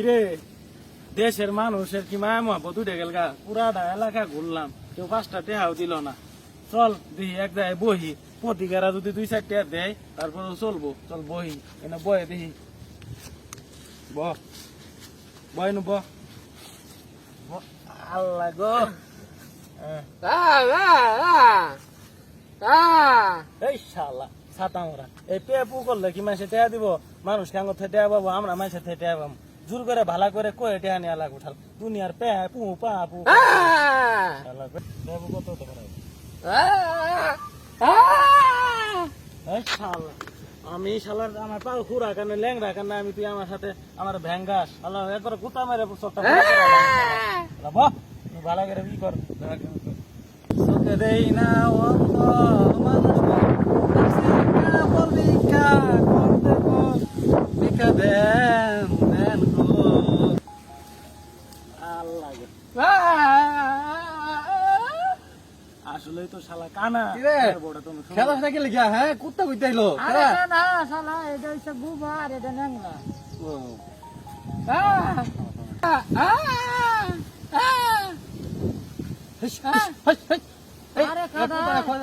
কিরে? দেশের মানুষের কি মায়া মহাপত উঠে গেল গা পুরাটা এলাকা ঘুরলাম। কেউ পাঁচটা টেহাও দিল না। চল দেখি এক জায়গায় বহি। প্রতিকারা যদি দুই চার টেয়া দেয় তারপর চলবো। চল বহি এনে বয়ে দেখি। ব। বয় নু ব। ব। আল্লাহ গো। এই শালা ছাতা মোরা। এই পেপু করলে কি মাসে টেয়া দিব? মানুষ থেকে টেয়া পাবো আমরা মাসে থেকে টেয়া পাবো। জোর করে ভালা করে কয়ে টেয়া নিয়ে লাগ উঠাল দুনিয়ার পে পু পা পু। শালা কত হতে পারে? শালা আমি শালার আমার পাও খুরা কানে ল্যাংরা কানে আমি তুই আমার সাথে আমার ভ্যাঙ্গাস আল্লাহ একবার গুতা মেরে বাহ ভালো করে ই কর। চোখে দেই না অন্ধ মানুষ ভিক্ষা বল ভিক্ষা করতে বল ভিক্ষা দেন দেন গো আল্লাহ গো। আসলেই তো শালা কানা। খেলা খেলা গিয়া হ্যাঁ কুত্তা কইতে আইলো। আরে না না শালা এটা হচ্ছে গুবা আর এটা ন্যাংলা ও, আরে এ খাদা।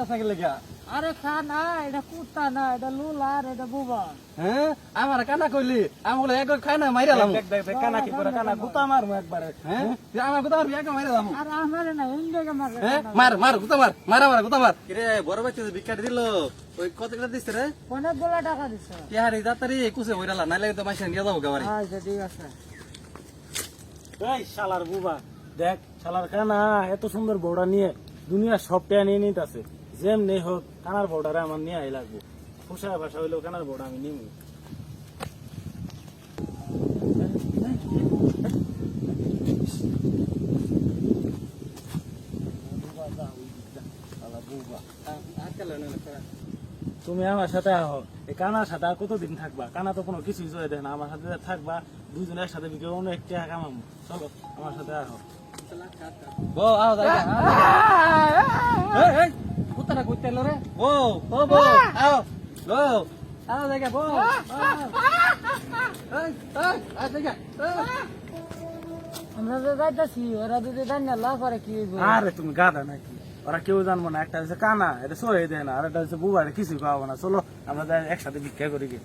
সাইকেল গিয়া আরে খা না এটা কুত্তা না এটা লুলা আর এটা বুবা। হ্যাঁ আমার কানা কইলি আমি বলে এক খাই না মাইরালাম দেখ দেখ দেখ কানা কি করে কানা গুতা মারবো একবারে। হ্যাঁ আমার কথা মারবি এক মাইরালাম আর আমার না ইন্ডিয়া মারে মার মার গুতা মার মারা মারা গুতা মার। কিরে বড় বাচ্চা ভিক্ষা দিল ওই কত টাকা দিছে রে? অনেকগুলো টাকা দিছে। ইয়ারি দাতারি কুছে হইরালা নাইলে তো মাইসা নিয়ে যাব গাবারি আচ্ছা ঠিক আছে। এই শালার বুবা দেখ শালার কানা এত সুন্দর বউটা নিয়ে দুনিয়া সব টেয়া নিয়ে নিতে আছে যেমনি হোক কানার বউটারে আমার নিয়ে আই লাগবো। খুশা ভাষা হইলেও কানার বউটা আমি নিমু। তুমি আমার সাথে আহো এই কানার সাথে আর কতদিন থাকবা? কানা তো কোনো কিছুই জয় দেয় না। আমার সাথে থাকবা দুজনে একসাথে বিকেল অনেক টাকা কামাবো চলো আমার সাথে আহো। বো আও দাই এই এই! কুত্তাটা এলো রে। ও বো আও আও বো আমরা তো যাইতেছি ওরা যদি জানি লাভ করে কি হইব? আরে তুমি গাধা নাকি? ওরা কেউ জানব না একটা হচ্ছে কানা এটা সরে দেয় না আর একটা হচ্ছে বুবা এটা কিছুই খাওয়াবো না। চলো আমরা একসাথে ভিক্ষা করি গিয়ে।